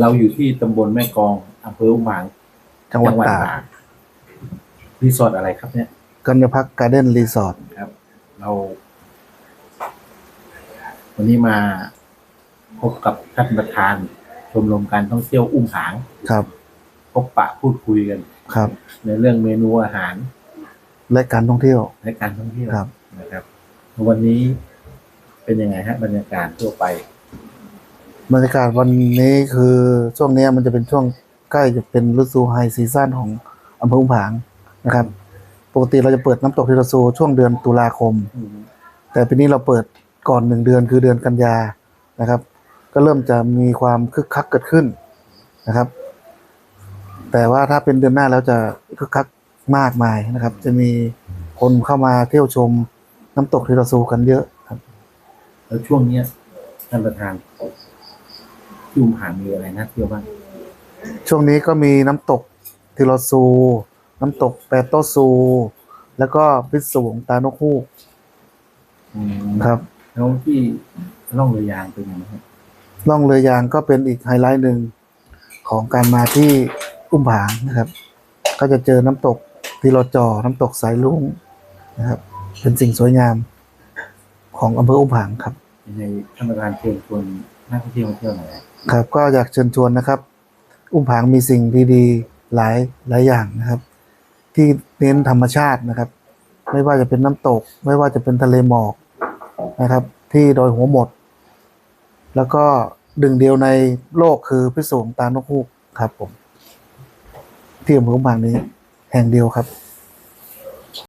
เราอยู่ที่ตำบลแม่กลองอำเภออุ้มผางจังหวัดตากกรีสอร์ทอะไรครับเนี่ยกัญญพักการ์เด้นรีสอร์ทครับ เรา วันนี้มาพบกับท่านประธานชมรมการท่องเที่ยวอุ้มผางครับ พบปะพูดคุยกันครับ ในเรื่องเมนูอาหาร และการท่องเที่ยวและการท่องเที่ยวครับนะครับ วันนี้เป็นยังไงฮะบรรยากาศทั่วไป บรรยากาศวันนี้คือช่วงนี้มันจะเป็นช่วงใกล้จะเป็นฤดูไฮซีซั่นของอำเภออุ้มผางนะครับ ปกติเราจะเปิดน้ำตกทีละซูช่วงเดือนตุลาคม แต่ปีนี้เราเปิดก่อนหนึ่งเดือนคือเดือนกันยานะครับ ก็เริ่มจะมีความคึกคักเกิดขึ้นนะครับ แต่ว่าถ้าเป็นเดือนหน้าแล้วจะคึกคักมากมายนะครับ จะมีคนเข้ามาเที่ยวชมน้ำตกทีละซูกันเยอะครับ แล้วช่วงเนี้ยท่านประธาน ที่อุ้มผางมีอะไรน่าเที่ยวบ้างช่วงนี้ก็มีน้ำตกทิโรซู น้ำตกแปโตซู แล้วก็พิษสูงตานกฮูกอืมครับแล้วที่ล่องเรือยางเป็นยังไงครับล่องเรือยางก็เป็นอีกไฮไลท์หนึ่งของการมาที่อุ้มผางนะครับ ก็จะเจอน้ำตกทีโรจอ น้ำตกสายลุงนะครับ เป็นสิ่งสวยงามของอำเภออุ้มผางครับ ยังไงท่านประธานเชิญชวนนักท่องเที่ยวมาเที่ยวหน่อยครับครับ ก็อยากเชิญชวนนะครับ อุ้มผางมีสิ่งดีๆหลายหลายอย่างนะครับ ที่เน้นธรรมชาตินะครับ ไม่ว่าจะเป็นน้ำตก ไม่ว่าจะเป็นทะเลหมอกนะครับ ที่ดอยหัวหมด แล้วก็ดึงเดียวในโลกคือพิสูงตานกฮูกครับผมที่อำเภออุ้มผางนี้แห่งเดียวครับ